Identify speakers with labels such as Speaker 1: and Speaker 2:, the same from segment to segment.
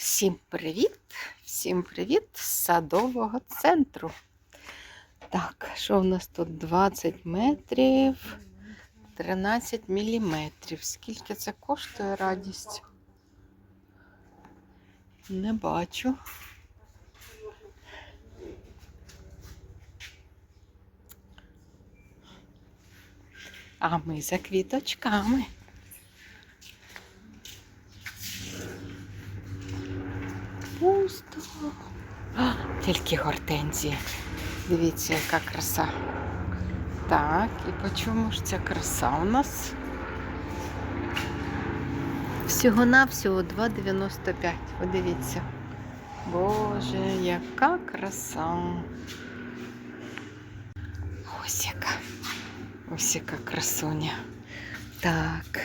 Speaker 1: Всім привіт! Всім привіт з садового центру. Так, що в нас тут 20 метрів, 13 міліметрів. Скільки це коштує радість? Не бачу. А ми за квіточками. Пусто. А, тільки гортензія. Дивіться, яка краса. Так, і по чому ж ця краса у нас? Всього-навсього 2,95. Подивіться. Боже, яка краса. Ось яка. Ось яка красуня. Так.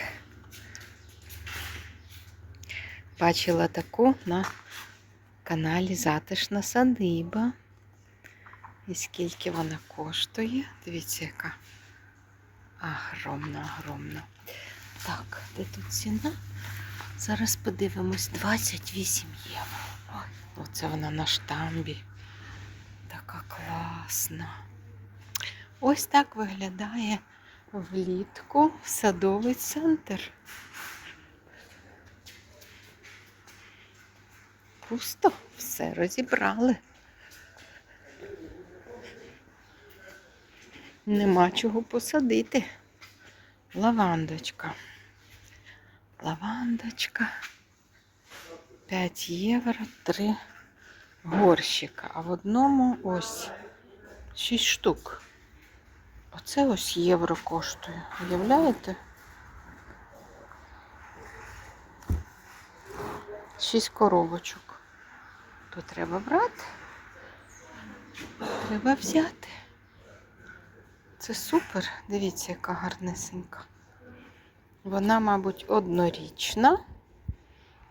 Speaker 1: Бачила таку на каналі Затишна садиба. І скільки вона коштує? Дивіться, яка огромна, огромна. Так, де тут ціна? Зараз подивимось 28 євро. Оце вона на штамбі. Така класна. Ось так виглядає влітку садовий центр. Пусто все розібрали. Нема чого посадити. Лавандочка. Лавандочка. 5 євро, 3 горщика. А в одному ось 6 штук. Оце ось євро коштує. Уявляєте? 6 коробочок. То треба брати. Треба взяти. Це супер. Дивіться, яка гарнесенька. Вона, мабуть, однорічна.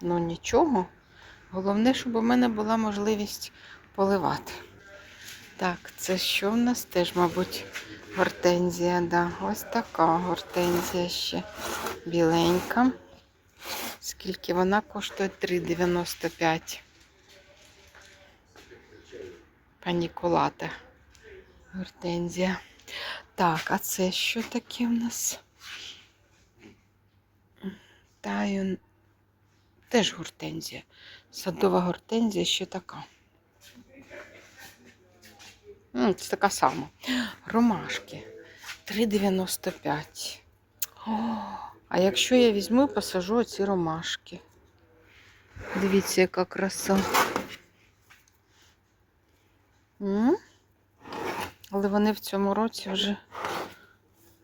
Speaker 1: Ну нічого. Головне, щоб у мене була можливість поливати. Так, це що в нас теж, мабуть, гортензія, да. Ось така гортензія ще біленька. Скільки вона коштує 3,95. Панікулата. Гортензія. Так, а це що таке в нас? Тайон. Теж гортензія. Садова гортензія ще така. Це така сама. Ромашки. 3,95. А якщо я візьму і посажу оці ромашки. Дивіться, яка краса. Але вони в цьому році вже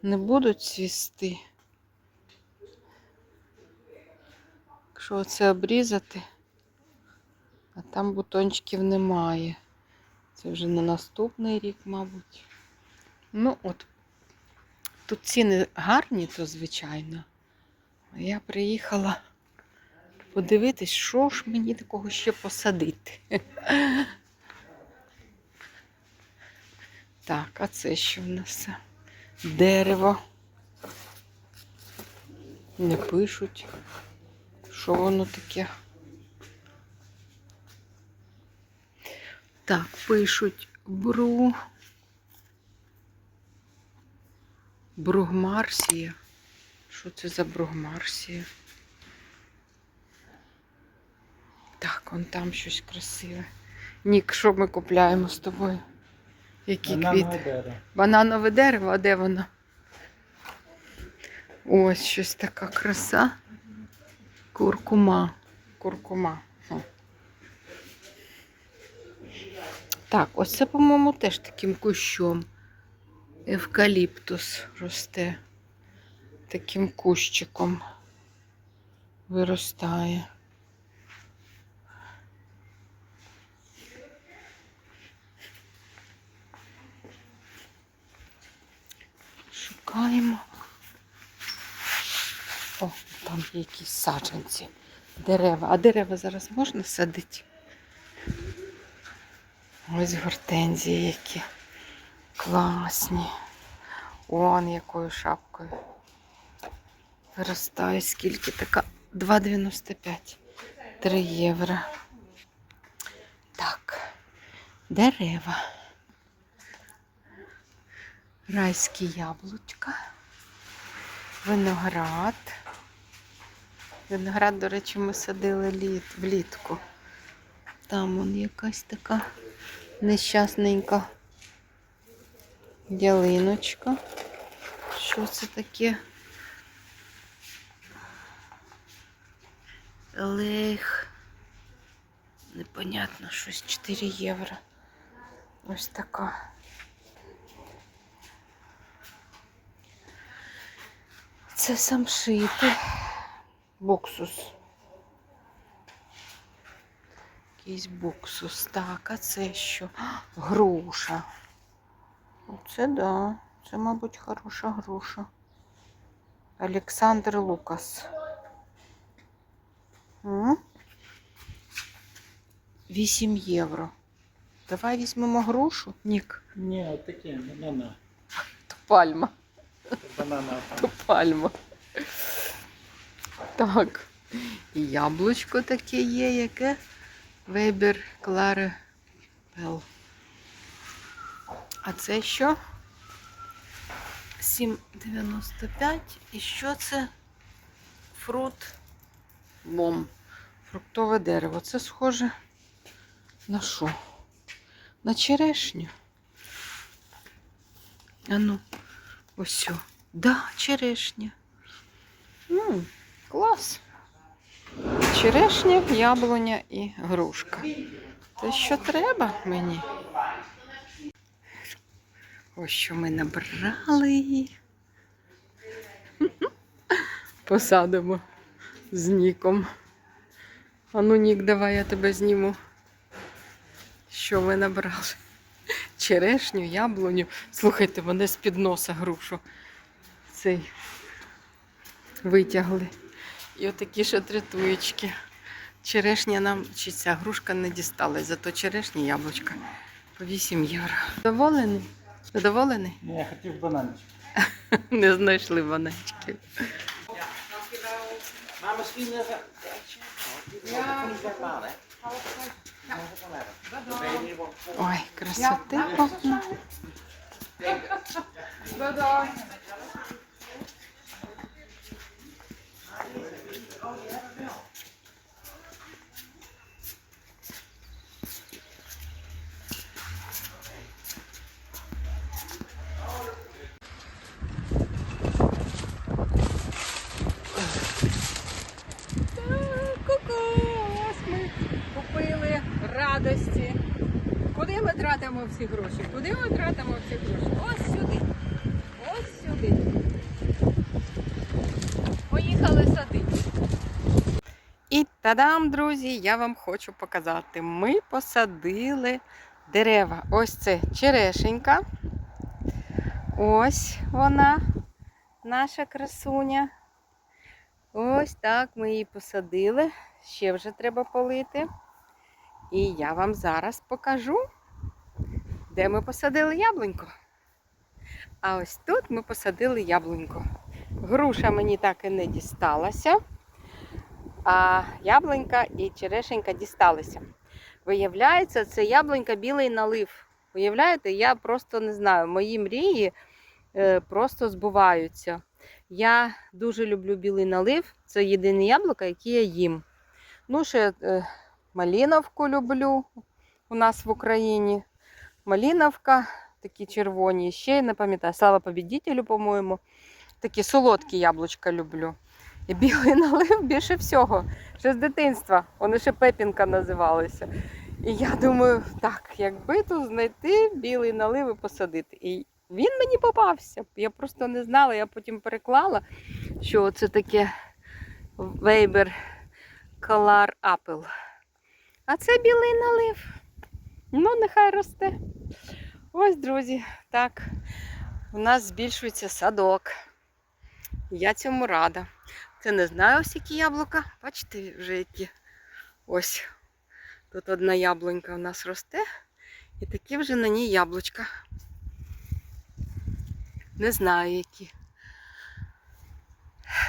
Speaker 1: не будуть цвісти. Якщо оце обрізати, а там бутончиків немає. Це вже на наступний рік, мабуть. Ну, от, тут ціни гарні, то звичайно. Я приїхала подивитись, що ж мені такого ще посадити. Так, а це що в нас? Дерево. Не пишуть. Що воно таке? Так, пишуть бру. Бругмарсія. Що це за бругмарсія? Так, вон там щось красиве. Нік, що ми купляємо з тобою? Які квіти? Бананове дерево, а де воно? Ось щось така краса. Куркума. Куркума. Хм. Так, ось це, по-моєму, теж таким кущом. Евкаліптус росте. Таким кущиком виростає. Шукаємо. О, там є якісь саджанці. Дерева. А дерева зараз можна садити? Ось гортензії які класні. Он якою шапкою. Виростає скільки така 2,95. 3 євро. Так, дерева. Райські яблучка. Виноград. Виноград, до речі, ми садили літ, влітку. Там он якась така нещасненька ялиночка. Що це таке? Лех. Непонятно, щось 4 євро. Ось така. Це самшити. Боксус. Якийсь боксус. Так, а це що? Груша. Оце да. Це, мабуть, хороша груша. Олександр Лукас. М? 8 євро. Давай візьмемо грушу. Нік.
Speaker 2: Ні, от таке, банана.
Speaker 1: То пальма.
Speaker 2: Банана.
Speaker 1: Пальма. Так. І яблучко таке є, яке Вейбер Кларе Пел. А це що? 7,95. І що це? Фрут бом. Фруктове дерево. Це схоже на що? На черешню. А ну, ось. Да, черешня. М, клас. Черешня, яблуня і грушка. Те, що треба мені. Ось що ми набрали. Посадимо з Ніком. А ну, Нік, давай я тебе зніму. Що ми набрали? Черешню, яблуню. Слухайте, вони з-під носа грушу. Цей витягли. І отакі ще тритуєчки. Черешня нам, чи ця грушка не дісталась, зато черешня яблучка по 8 євро. Задоволений? Задоволений?
Speaker 2: Ні, я хотів бананчик.
Speaker 1: Не знайшли бананчиків.
Speaker 3: Mama Svine za... Ja.
Speaker 1: Ой, красоти повно. Ку-ку! Ось ми купили радості. Куди ми тратимо всі гроші? Куди ми тратимо всі гроші? Ось сюди. Ось сюди. Поїхали садити. І тадам, друзі, я вам хочу показати. Ми посадили дерева. Ось це черешенька. Ось вона, наша красуня. Ось так ми її посадили. Ще вже треба полити. І я вам зараз покажу, де ми посадили яблунько. А ось тут ми посадили яблунько. Груша мені так і не дісталася, а яблунька і черешенька дісталися. Виявляється, це яблунька білий налив. Уявляєте, я просто не знаю, мої мрії е, просто збуваються. Я дуже люблю білий налив. Це єдине яблуко, яке я їм. Ну, ще е, маліновку люблю у нас в Україні. Маліновка, такі червоні. Ще не пам'ятаю, слава побідітелю, по-моєму. Такі солодкі яблучка люблю. І білий налив більше всього. Ще з дитинства. Вони ще пепінка називалися. І я думаю, так, якби тут знайти білий налив і посадити. І він мені попався. Я просто не знала, я потім переклала, що це таке Weber Color Apple. А це білий налив. Ну, нехай росте. Ось, друзі, так. У нас збільшується садок. Я цьому рада. Це не знаю ось які яблука. Бачите, вже які. Ось. Тут одна яблунька у нас росте. І такі вже на ній яблучка. Не знаю які.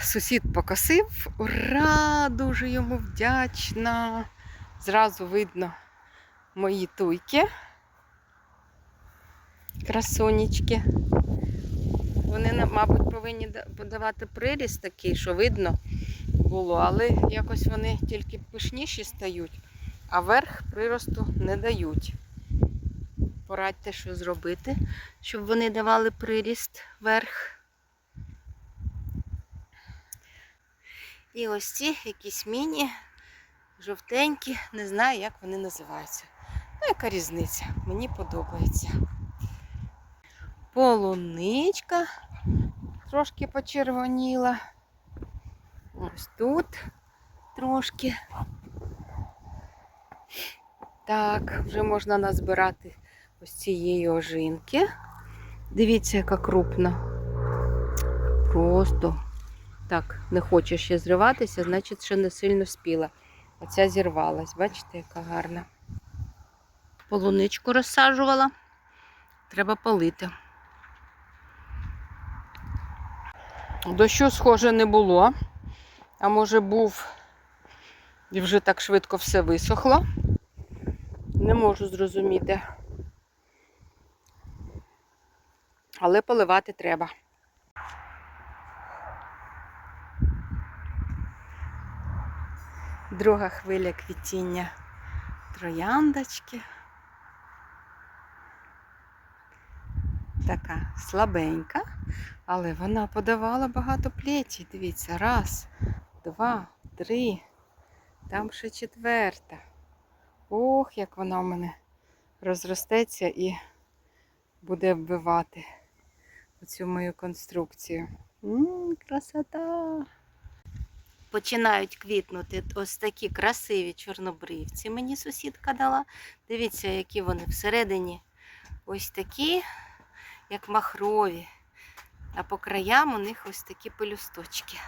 Speaker 1: Сусід покосив. Ура! Дуже йому вдячна. Зразу видно мої туйки. Красунечки. Вони, мабуть, повинні подавати приріст такий, що видно було, але якось вони тільки пишніші стають, а верх приросту не дають. Порадьте, що зробити, щоб вони давали приріст вверх. І ось ці якісь міні, жовтенькі, не знаю, як вони називаються. Ну, яка різниця? Мені подобається. Полуничка трошки почервоніла. Ось тут трошки. Так, вже можна назбирати ось цієї ожинки. Дивіться, яка крупна. Просто так, не хоче ще зриватися, значить, ще не сильно спіла. Оця зірвалась, бачите, яка гарна. Полуничку розсаджувала. Треба полити. Дощу, схоже, не було. А може був і вже так швидко все висохло. Не можу зрозуміти. Але поливати треба. Друга хвиля квітіння трояндочки. Така слабенька, але вона подавала багато плетій. Дивіться, раз, два, три. Там ще четверта. Ох, як вона в мене розростеться і буде вбивати оцю мою конструкцію. М, красота! Починають квітнути ось такі красиві чорнобривці. Мені сусідка дала. Дивіться, які вони всередині. Ось такі, як махрові. А по краям у них ось такі пелюсточки.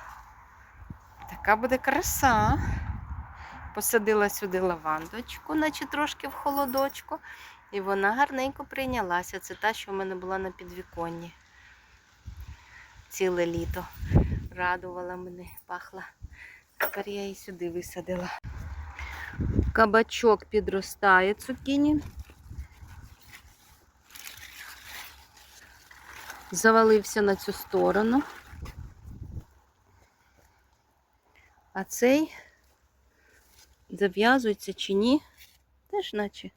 Speaker 1: Така буде краса. Посадила сюди лавандочку, наче трошки в холодочку. І вона гарненько прийнялася. Це та, що в мене була на підвіконні. Ціле літо. Радувала мене, пахла. Тепер я її сюди висадила. Кабачок підростає цукіні. Завалився на цю сторону. А цей зав'язується чи ні? Теж наче